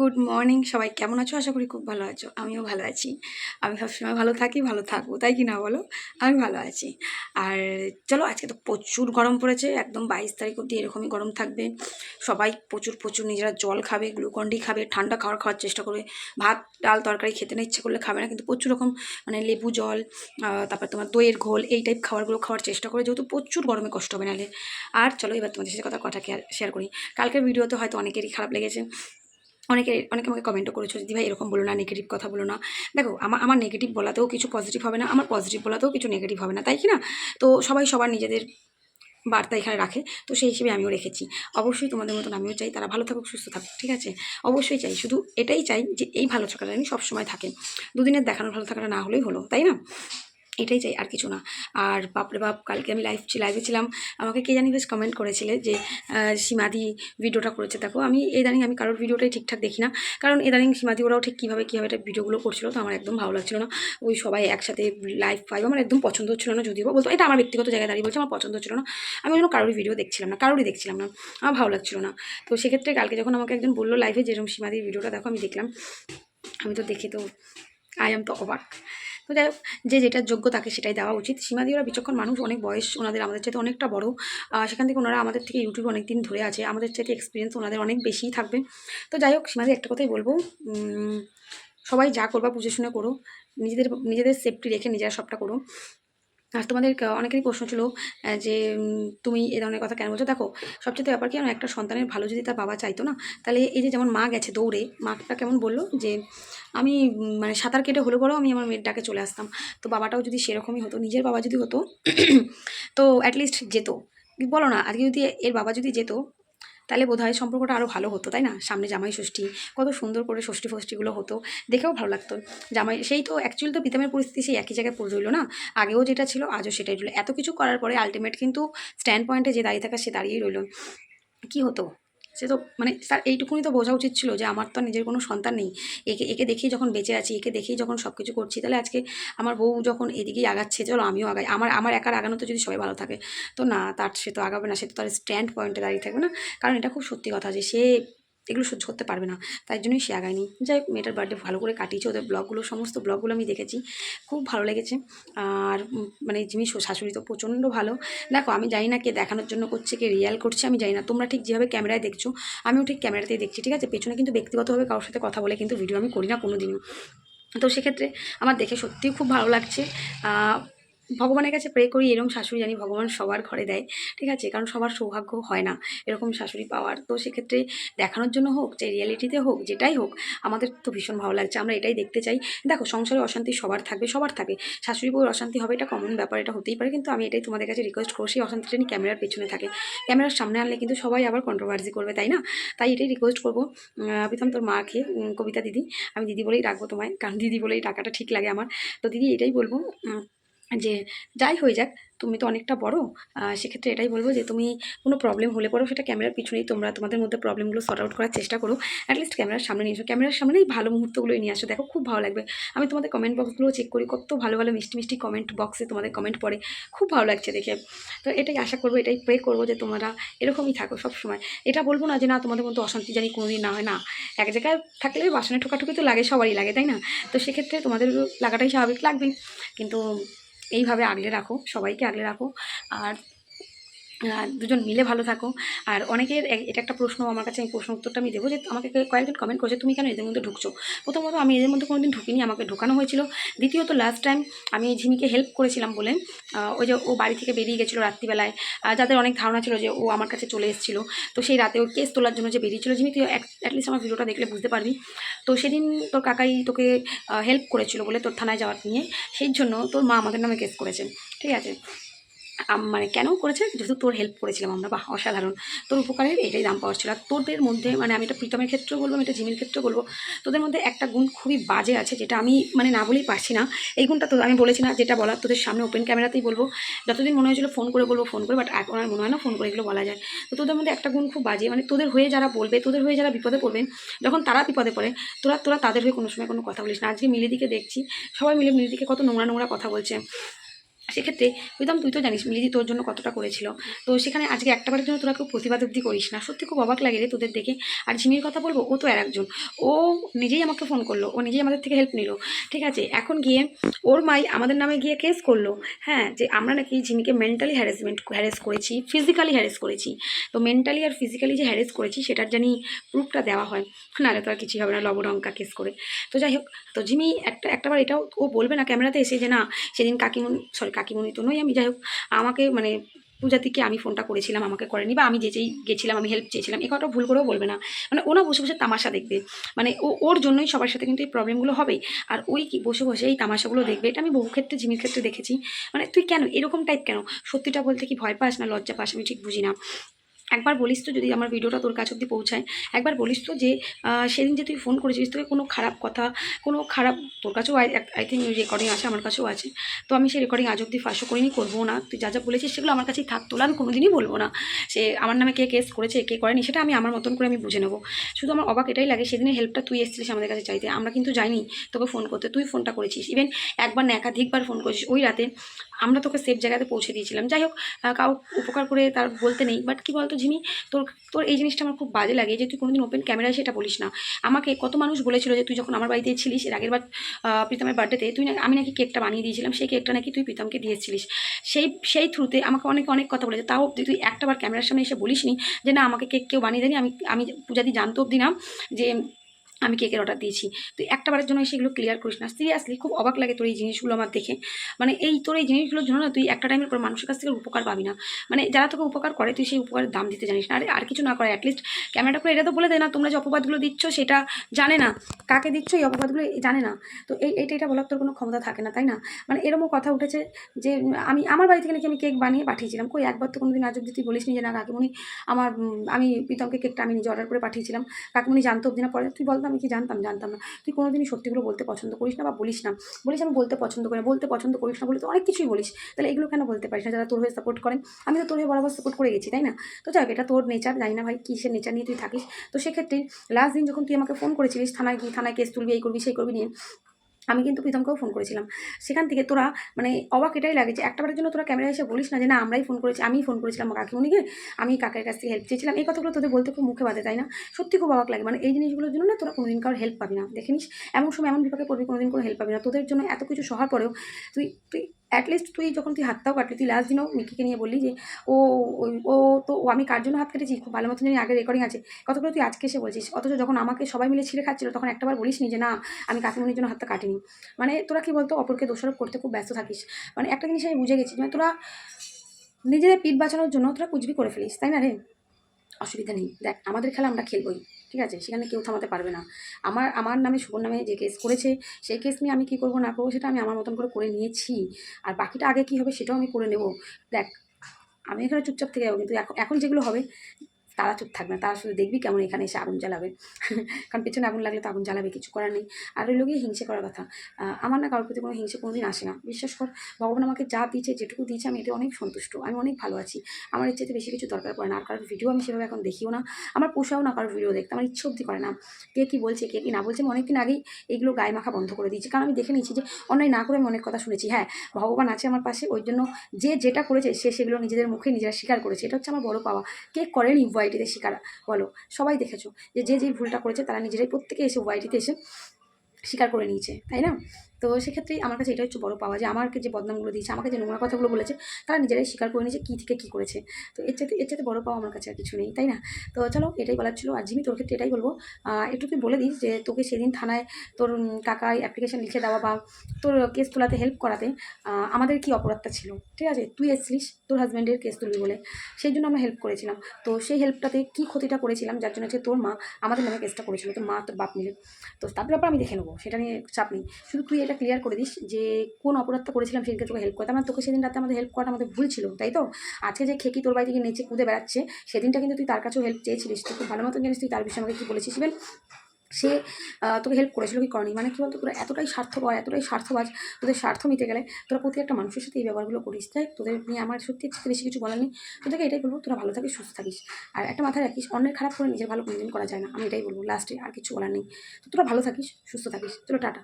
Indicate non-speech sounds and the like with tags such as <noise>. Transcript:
Good morning. সবাই কেমন আছো? আশা করি খুব ভালো আছো। আমিও ভালো আছি। আমি সবসময় ভালো থাকি, ভালো থাকব, তাই কি না বলো? আমি ভালো আছি। আর চলো, আজকে তো প্রচুর গরম পড়েছে, একদম বাইশ তারিখ অবধি এরকমই গরম থাকবে। সবাই প্রচুর প্রচুর নিজেরা জল খাবে গ্লুকন্ডি খাবে, ঠান্ডা খাওয়ার খাওয়ার চেষ্টা করবে। ভাত, ডাল, তরকারি খেতে না ইচ্ছে করলে খাবে না, কিন্তু প্রচুর রকম মানে লেবু জল তারপর তোমার দইয়ের ঘোল, এই টাইপ খাবারগুলো খাওয়ার চেষ্টা করে, যেহেতু প্রচুর গরমে কষ্ট হবে নাহলে। আর চলো, এবার তোমাদের সাথে কথা কথা শেয়ার করি। কালকের ভিডিওতে হয়তো অনেকেরই খারাপ লেগেছে। অনেকে অনেকে আমাকে কমেন্টও করেছ দিদি ভাই এরকম বলো না নেগেটিভ কথা বলো না। দেখো আমার আমার নেগেটিভ বলাতেও কিছু পজিটিভ হবে না, আমার পজিটিভ বলাতেও কিছু নেগেটিভ হবে না, তাই কি না? তো সবাই সবার নিজেদের বার্তা এখানে রাখে, তো সেই হিসেবে আমিও রেখেছি। অবশ্যই তোমাদের মতন আমিও চাই, তারা ভালো থাকুক, সুস্থ থাকুক, ঠিক আছে? অবশ্যই চাই, শুধু এটাই চাই যে, এই ভালো থাকাটা আমি সবসময় থাকে দুদিনের দেখানোর ভালো থাকাটা না হলেই হলো, তাই না? এটাই চাই আর কিছু না। আর বাপরে বাপ, কালকে আমি লাইভ লাইভে ছিলাম। আমাকে কে জানি বেশ কমেন্ট করেছিলে যে সীমাদি ভিডিওটা করেছে। দেখো, আমি ইদানিং আমি কারোর ভিডিওটাই ঠিকঠাক দেখি না। কারণ এদানিং সীমাদি ওরাও ঠিক কীভাবে কীভাবে এটা ভিডিওগুলো করছিল তো আমার একদম ভালো লাগছিল না। ওই সবাই একসাথে লাইভ ফাইভ আমার একদম পছন্দ হচ্ছিল না যদিও বলতো, এটা আমার ব্যক্তিগত জায়গায় দাঁড়িয়ে বলছে, আমার পছন্দ হচ্ছিল না। আমি ওই জন্য কারোর ভিডিও দেখছিলাম না, কারোরই দেখছিলাম না। আমার ভালো লাগছিল না। তো সেক্ষেত্রে কালকে যখন আমাকে একজন বলল লাইভে যেরকম সীমাদির ভিডিওটা দেখো আমি দেখলাম। আমি তো দেখে তো আই এম তো অবাক তো যাই হোক, যে যেটার যোগ্য তাকে সেটাই দেওয়া উচিত। সীমাদি ওরা বিচক্ষণ মানুষ, অনেক বয়স ওনাদের আমাদের চাইতে অনেকটা বড়। সেখান থেকে ওনারা আমাদের থেকে ইউটিউব অনেক দিন ধরে আছে। আমাদের চাইতে এক্সপিরিয়েন্স ওনাদের অনেক বেশিই থাকবে। তো যাই হোক, সীমাদি একটা কথাই বলব সবাই যা করবা বুঝে শুনে করো। নিজেদের নিজেদের সেফটি রেখে নিজেরা সবটা করো। আর তোমাদের অনেকেরই প্রশ্ন ছিল যে তুমি এ ধরনের কথা কেন বলছো? দেখো, সবচেয়ে ব্যাপার কি আমার একটা সন্তানের ভালো যদি তার বাবা চাইতো না, তাহলে এই যে যেমন মা গেছে দৌড়ে মাটা কেমন বলল? যে, আমি মানে সাঁতার কেটে হলে পরেও আমি আমার মেয়ের ডাকে চলে আসতাম। তো বাবাটাও যদি সেরকমই হতো, নিজের বাবা যদি হতো, <clears throat> তো অ্যাটলিস্ট যেত। বলো না, আজকে যদি এর বাবা যদি যেত তাহলে বোধ হয় সম্পর্কটা আরও ভালো হতো, তাই না? সামনে জামাই ষষ্ঠী, কত সুন্দর করে ষষ্ঠী ফষ্ঠীগুলো হতো। দেখেও ভালো লাগতো। জামাই, সেই তো অ্যাকচুয়ালি তো পিতামের পরিস্থিতি সেই একই জায়গায় পড়ে রইল না? আগেও যেটা ছিল, আজও সেটাই রইল। এত কিছু করার পরে আলটিমেট কিন্তু স্ট্যান্ড পয়েন্টে যে দাঁড়িয়ে থাকা সে দাঁড়িয়েই রইল। কী হতো? সে তো মানে তার এইটুকুনি তো বোঝা উচিত ছিল যে আমার তো নিজের কোনো সন্তান নেই। একে একে দেখেই যখন বেঁচে আছি, একে দেখেই যখন সব কিছু করছি, তাহলে আজকে আমার বউ যখন এদিকেই আগাচ্ছে, চলো আমিও আগাই। আমার আমার একার আগানো তো যদি সবাই ভালো থাকে, তো না, তার সে তো আগাবে না, সে তো তার স্ট্যান্ড পয়েন্টে দাঁড়িয়ে থাকবে না। কারণ এটা খুব সত্যি কথা যে সে এগুলো সহ্য করতে পারবে না। তাই জন্যই সে আগায়নি। যাই হোক, মেয়েটার বার্থডে ভালো করে কাটিয়েছে, ওদের ব্লগগুলো সমস্ত ব্লগগুলো আমি দেখেছি। খুব ভালো লেগেছে। আর মানে জিনিস শাশুড়ি তো প্রচণ্ড ভালো। দেখো, আমি জানি না কে দেখানোর জন্য করছে, কে রিয়াল করছে, আমি জানি না। তোমরা ঠিক যেভাবে ক্যামেরায় দেখছ, আমিও ঠিক ক্যামেরাতেই দেখছি, ঠিক আছে? পেছনে কিন্তু ব্যক্তিগতভাবে কারোর সাথে কথা বলে কিন্তু ভিডিও আমি করি না কোনো দিনও তো সেক্ষেত্রে আমার দেখে সত্যিই খুব ভালো লাগছে। ভগবানের কাছে প্রে করি এরকম শাশুড়ি জানি ভগবান সবার ঘরে দেয়, ঠিক আছে? কারণ সবার সৌভাগ্য হয় না, এরকম শাশুড়ি পাওয়ার। তো সেক্ষেত্রে দেখানোর জন্য হোক, যে রিয়ালিটিতে হোক, যেটাই হোক, আমাদের তো ভীষণ ভালো লাগছে, আমরা এটাই দেখতে চাই। দেখো, সংসারে অশান্তি সবার থাকবে, সবার থাকে শাশুড়ি বউর অশান্তি হবে, এটা কমন ব্যাপার, এটা হতেই পারে, কিন্তু আমি এটাই তোমাদের কাছে রিকোয়েস্ট করছি অশান্তিটা নিয়ে ক্যামেরার পেছনে থাকে। ক্যামেরার সামনে আনলে কিন্তু সবাই আবার কন্ট্রোভার্সি করবে, তাই না? তাই এটাই রিকোয়েস্ট করব। প্রথম তোর মাকে কবিতা দিদি, আমি দিদি বলেই রাখব তোমায়, কারণ দিদি বলেই টাকাটা ঠিক লাগে আমার। তো দিদি, এটাই বলব যে যাই হয়ে যাক, তুমি তো অনেকটা বড় সেক্ষেত্রে এটাই বলব যে তুমি কোনো প্রবলেম হলে পরেও সেটা ক্যামেরার পিছনেই তোমরা তোমাদের মধ্যে প্রবলেমগুলো সর্ট আউট করার চেষ্টা করো। অ্যাটলিস্ট ক্যামেরার সামনে নিয়ে এসো। ক্যামেরার সামনেই ভালো মুহূর্তগুলো নিয়ে আসো। দেখো, খুব ভালো লাগবে। আমি তোমাদের কমেন্ট বক্সগুলো চেক করি। কত ভালো ভালো মিষ্টি মিষ্টি কমেন্ট বক্সে তোমাদের কমেন্ট পড়ে। খুব ভালো লাগছে দেখে। তো এটাই আশা করব, এটাই প্রে করব যে তোমরা এরকমই থাকো সবসময়। এটা বলব না যে না, তোমাদের মধ্যে অশান্তি জানি কোনোদিন না হয়। না, এক জায়গায় থাকলে বাসনে ঠোকাঠুকি তো লাগে, সবারই লাগে, তাই না? তো সেক্ষেত্রে তোমাদের লাগাটাই স্বাভাবিক লাগবেই। কিন্তু এইভাবে আগলে রাখো সবাইকে আগলে রাখো। আর দুজন মিলে ভালো থাকো। আর অনেকের এটা একটা প্রশ্ন, আমার কাছে আমি প্রশ্ন উত্তরটা আমি দেবো যে আমাকে কয়েকজন কমেন্ট করেছে, তুমি কেন এদের মধ্যে ঢুকছো? প্রথমত আমি এদের মধ্যে কোনোদিন ঢুকিনি, আমাকে ঢোকানো হয়েছিল। দ্বিতীয়ত লাস্ট টাইম আমি ঝিমিকে হেল্প করেছিলাম বলে ওই যে ও বাড়ি থেকে বেরিয়ে গেছিল রাত্রিবেলায়। যাদের অনেক ধারণা ছিল যে ও আমার কাছে চলে এসেছিল, তো সেই রাতে ওর কেস তোলার জন্য যে বেরিয়েছিল ঝিমি, তুই অ্যাটলিস্ট আমার ভিডিওটা দেখলে বুঝতে পারবি। তো সেদিন তোর কাকাই তোকে হেল্প করেছিল বলে তোর থানায় যাওয়ার নিয়ে। সেই জন্য তোর মা আমাদের নামে কেস করেছেন ঠিক আছে? মানে কেন করেছে? যেহেতু তোর হেল্প করেছিলাম আমরা, বাহ, অসাধারণ। তোর উপকারের এটাই দাম পাওয়ার ছিল। আর তোদের মধ্যে মানে আমি এটা প্রীতমের ক্ষেত্রেও বলব, আমি এটা জিমির ক্ষেত্রেও বলব, তোদের মধ্যে একটা গুণ খুবই বাজে আছে, যেটা আমি মানে না বলেই পারছি না। এই গুণটা তো আমি বলেছি না, যেটা বলার তোদের সামনে ওপেন ক্যামেরাতেই বলব। যতদিন মনে হয়েছিল ফোন করে বলব ফোন করে বাট এখন আর মনে হয় না ফোন করে এগুলো বলা যায়। তো তোদের মধ্যে একটা গুণ খুব বাজে মানে তোদের হয়ে যারা বলবে, তোদের হয়ে যারা বিপদে পড়বে, যখন তারা বিপদে পড়ে, তোরা তোরা তাদের হয়ে কোনো সময় কোনো কথা বলিস না। আজকে মিলিদিকে দেখছি, সবাই মিলে মিলিদিকে কত নোংরা নোংরা কথা বলছে। সেক্ষেত্রে প্রীতম, তুই তো জানিস মিলিদি তোর জন্য কতটা করেছিল। তো সেখানে আজকে একটাবারের জন্য তোরা কেউ প্রতিবাদ অব্দি করিস না। সত্যি খুব অবাক লাগে রে তোদের দেখে। আর ঝিমির কথা বলব, ও তো আর একজন। ও নিজেই আমাকে ফোন করল, ও নিজেই আমাদের থেকে হেল্প নিল। ঠিক আছে, এখন গিয়ে ওর মাই আমাদের নামে গিয়ে কেস করল হ্যাঁ যে আমরা নাকি ঝিমিকে মেন্টালি হ্যারাসমেন্ট হ্যারেস করেছি ফিজিক্যালি হ্যারেস করেছি। তো মেন্টালি আর ফিজিক্যালি যে হ্যারেস করেছি, সেটার জানি প্রুফটা দেওয়া হয়। নাহলে তো আর কিছুই হবে না লবডঙ্কা কেস করে। তো যাই হোক, তো ঝিমি একটা, একটাবার এটাও, ও বলবে না ক্যামেরাতে এসে যে না, সেদিন কাকিমুনি সরি কাকিমুনি তো নই আমি, যাই হোক, আমাকে মানে পূজাতিকে আমি ফোনটা করেছিলাম, আমাকে করেনি বা আমি যে যেই গেছিলাম, আমি হেল্প চেয়েছিলাম, এ কথাটা ভুল করেও বলবে না। মানে ওনা বসে বসে তামাশা দেখবে। মানে ও, ওর জন্যই সবার সাথে কিন্তু এই প্রবলেমগুলো হবে। আর ওই কি বসে বসে এই তামাশাগুলো দেখবে, এটা আমি বহু ক্ষেত্রে, জিমির ক্ষেত্রে দেখেছি। মানে তুই কেন? এরকম টাইপ কেন? সত্যিটা বলতে কি ভয় পাস না, লজ্জা পাস? আমি ঠিক বুঝি না। একবার বলিস তো যদি আমার ভিডিওটা তোর কাছে অব্দি পৌঁছায়। একবার বলিস তো যে সেদিন যে তুই ফোন করেছিস তোকে কোনো খারাপ কথা, কোনো খারাপ তোর কাছেও আই থিঙ্ক রেকর্ডিং আছে, আমার কাছেও আছে। তো আমি সেই রেকর্ডিং আজ অব্দি ফাঁসও করিনি করব না। তুই যা যা বলেছিস সেগুলো আমার কাছেই থাকতো না আমি কোনোদিনই বলব না। সে আমার নামে কে কেস করেছে, কে করেনি, সেটা আমি আমার মতন করে আমি বুঝে নেব। শুধু আমার অবাক এটাই লাগে, সেদিনের হেল্পটা তুই এসেছিলিস আমাদের কাছে চাইতে। আমরা কিন্তু যাইনি তোকে ফোন করতে, তুই ফোনটা করেছিস। ইভেন একবার না, একাধিকবার ফোন করেছিস। ওই রাতে আমরা তোকে সেফ জায়গাতে পৌঁছে দিয়েছিলাম। যাই হোক কাউ উপকার করে তার বলতে নেই বাট কি বলতো ঝিমি তোর তোর এই জিনিসটা আমার খুব বাজে লাগে যে তুই কোনোদিন ওপেন ক্যামেরায় সেটা বলিস না। আমাকে কত মানুষ বলেছিল যে তুই যখন আমার বাড়িতে ছিলিস, এর আগের বার প্রীতমের বার্থডেতে তুই না, আমি নাকি কেকটা বানিয়ে দিয়েছিলাম, সেই কেকটা নাকি তুই প্রীতমকে দিয়েছিলিস। সেই সেই থ্রুতে আমাকে অনেকে অনেক কথা বলেছে, তাও তুই একটাবার ক্যামেরার সামনে এসে বলিস নি যে না, আমাকে কেক কেউ বানিয়ে দেয়নি, আমি আমি পূজাদি জানতো অব্দি না যে আমি কেকের অর্ডার দিয়েছি। তুই একটাবারের জন্য সেগুলো ক্লিয়ার করিস না। সিরিয়াসলি খুব অবাক লাগে তোর এই জিনিসগুলো আমার দেখে। মানে এই তোর এই জিনিসগুলোর জন্য না তুই একটা টাইমের পর মানুষের কাছ থেকে উপকার পাবি না। মানে যারা তোকে উপকার করে, তুই সেই উপকারের দাম দিতে জানিস না। আরে, আর কিছু না করে অ্যাটলিস্ট ক্যামেরাটা করে এটা তো বলে দে না, তোমরা যে অপবাদগুলো দিচ্ছ সেটা জানে না। কাকে দিচ্ছ এই অপবাদগুলো জানে না। তো এই এটা এটা বলার তোর কোনো ক্ষমতা থাকে না, তাই না? মানে এরকমও কথা উঠেছে যে আমি, আমার বাড়ি থেকে নাকি আমি কেক বানিয়ে পাঠিয়েছিলাম। কই, একবার তো কোনোদিন আজ অব্দি তুই বলিস নি যে না কাকিমণি আমার আমি প্রীতমকে কেকটা আমি নিজে অর্ডার করে পাঠিয়েছিলাম। কাকিমণি জানতো অব্দি না, পরে তুই বলতো আমি কি জানতাম জানতাম না। তুই কোনোদিনই সত্যিগুলো বলতে পছন্দ করিস না বা বলিস না। বলিস আমি বলতে পছন্দ করি না, বলতে পছন্দ করিস না বলে তো অনেক কিছুই বলিস। তাহলে এগুলো কেন বলতে পারিস না? যারা তোর হয়ে সাপোর্ট করেন আমি তো তোর হয়ে বরাবর সাপোর্ট করে গেছি, তাই না? তো যাক, এটা তোর নেচার জানি না ভাই কিসের নেচার নিয়ে তুই থাকিস। তো সেক্ষেত্রে লাস্ট দিন যখন তুই আমাকে ফোন করেছিলিস, থানায় গিয়ে, থানায় কেস তুলবি, এই করবি, সেই করবি নিয়ে আমি কিন্তু প্রীতমকেও ফোন করেছিলাম। সেখান থেকে তোরা মানে অবাক এটাই লাগে যে একটাবারের জন্য তোরা ক্যামেরা এসে বলিস না যে না, আমরাই ফোন করেছি আমি ফোন করেছিলাম কাকিমণিকে। আমি কাকের কাছ থেকে হেল্প চেয়েছিলাম। এই কথাগুলো তোদের বলতে খুব মুখে বাজে, তাই না? সত্যি খুব অবাক লাগে। মানে এই জিনিসগুলোর জন্য না তোরা কোনোদিন কারোর হেল্প পাবি না। দেখে নিস এমন সময় এমন বিপাকে পড়বি, কোনোদিন কোনো হেল্প পাবি না। তোদের জন্য এত কিছু সহার পরেও তুই তুই অ্যাটলিস্ট তুই যখন তুই হাতটাও কাটলি, তুই লাস্ট দিনও মিকিকে নিয়ে বললি যে, ও ও তো ও, আমি কার জন্য হাত কেটেছি? খুব ভালো মতন জানি আগে রেকর্ডিং আছে। কতগুলো তুই আজকে এসে বলছিস। অথচ যখন আমাকে সবাই মিলে ছিঁড়ে খাচ্ছিল, তখন একটাবার বলিস নি যে, না, আমি কাকিমনির জন্য হাতটা কাটিনি। মানে তোরা কি বলতো, অপরকে দোষারোপ করতে খুব ব্যস্ত থাকিস। মানে একটা জিনিস আমি বুঝে গেছি মানে তোরা নিজেদের পিঠ বাঁচানোর জন্য তোরা কুচবি করে ফেলিস, তাই না রে? অসুবিধা নেই। দেখ, আমাদের খেলা আমরা খেলবই। ঠিক আছে? সেখানে কেউ থামাতে পারবে না। আমার আমার নামে শুভর নামে যে কেস করেছে, সেই কেস নিয়ে আমি কি করব, না করব, সেটা আমি আমার মতন করে করে নিয়েছি। আর বাকিটা আগে কি হবে, সেটাও আমি করে নেব। দেখ, আমি এখানে চুপচাপ থেকে যাব, কিন্তু এখন এখন যেগুলো হবে তারা চুপ থাকবে না। তারা শুধু দেখবি কেমন এখানে এসে আগুন জ্বালাবে। কারণ পেছনে আগুন লাগলে তো আগুন জ্বালাবে, কিছু করার নেই। আর ওই লোকই হিংসে করার কথা। আমার না কারোর প্রতি কোনো হিংসে কোনোদিন আসে না। বিশ্বাস কর, ভগবান আমাকে যা দিয়েছে, যেটুকু দিয়েছে, আমি এতে অনেক সন্তুষ্ট। আমি অনেক ভালো আছি। আমার ইচ্ছে বেশি কিছু দরকার পড়ে না। আর কারোর ভিডিও আমি সেভাবে এখন দেখিও না। আমার পোষাও না কারোর ভিডিও দেখতে। আমার ইচ্ছে অব্দি করে না। কে কী বলছে, কে কী না বলছে, আমি অনেকদিন আগেই এইগুলো গায়ে মাখা বন্ধ করে দিয়েছি। কারণ আমি দেখে নিয়েছি যে, অন্যায় না করে আমি অনেক কথা শুনেছি। হ্যাঁ ভগবান আছে আমার পাশে, ওই জন্য যে যেটা করেছে, সে সেগুলো নিজেদের মুখে নিজেরা স্বীকার করেছে। এটা হচ্ছে আমার বড় পাওয়া। কে করেনি ওয়াইটিতে শিকারা বলো, সবাই দেখেছ যে যে ভুলটা করেছে তারা নিজেরাই প্রত্যেকে এসে ওয়াইটিতে এসে স্বীকার করে নিয়েছে, তাই না? তো সেক্ষেত্রে আমার কাছে এটা হচ্ছে বড় পাওয়া যে আমাকে যে বদনামগুলো দিয়েছে, আমাকে যে নোংরা কথাগুলো বলেছে, তারা নিজেরাই স্বীকার করে নিয়েছে কী থেকে কী করেছে। তো এর চাইতে এর চাইতে বড় পাওয়া আমার কাছে আর কিছু নেই, তাই না? তো চলো এটাই বলার ছিল। আর জিমি, তোর ক্ষেত্রে এটাই বলব একটু তুই বলে দিস যে তোকে সেদিন থানায় তোর কাকাই অ্যাপ্লিকেশন লিখে দেওয়া বা তোর কেস তোলাতে হেল্প করাতে আমাদের কি অপরাধটা ছিল? ঠিক আছে? তুই এসছিলিস তোর হাজব্যান্ডের কেস তুলবি বলে। সেই জন্য আমরা হেল্প করেছিলাম। তো সেই হেল্পটাতে কী ক্ষতিটা করেছিলাম? যার জন্য হচ্ছে তোর মা আমাদের নামে কেসটা করেছিল, তোর মা তোর বাপ মিলে। তো তার ব্যাপার আমি দেখে নেব, সেটা নিয়ে চাপ নেই। শুধু তুই এটা ক্লিয়ার করে দিস যে কোন অপরাধটা করেছিলাম সেদিনকে তোকে হেল্প করতে আমার তোকে সেদিন রাতে আমাদের হেল্প করাটা আমাদের ভুল ছিল, তাই তো? আজকে যে খেকি তোর বাড়ি থেকে নেচে কুদে বেড়াচ্ছে, সেদিনটা কিন্তু তুই তার কাছেও হেল্প চেয়েছিলিস। তুই খুব ভালো মতন জানিস তুই তার বিষয়ে আমাকে কী বলেছিস। ইভেন সে তোকে হেল্প করেছিল কি করেনি? মানে কী বলতো, তোরা এতটাই স্বার্থপর, এতটাই স্বার্থবাজ, তোদের স্বার্থ মিটে গেলে তোরা প্রতি একটা মানুষের সাথে এই ব্যবহারগুলো করিস, তাই? তোদের নিয়ে আমার সত্যি থেকে বেশি কিছু বলার নেই। তোদেরকে এটাই বলব, তোরা ভালো থাকিস, সুস্থ থাকিস। আর একটা মাথায় রাখিস, অন্যের খারাপ করে নিজের ভালো কোনোদিন করা যায় না। আমি এটাই বলব, লাস্টে আর কিছু বলার নেই। তো তোরা ভালো থাকিস, সুস্থ থাকিস। তোরা টাটা।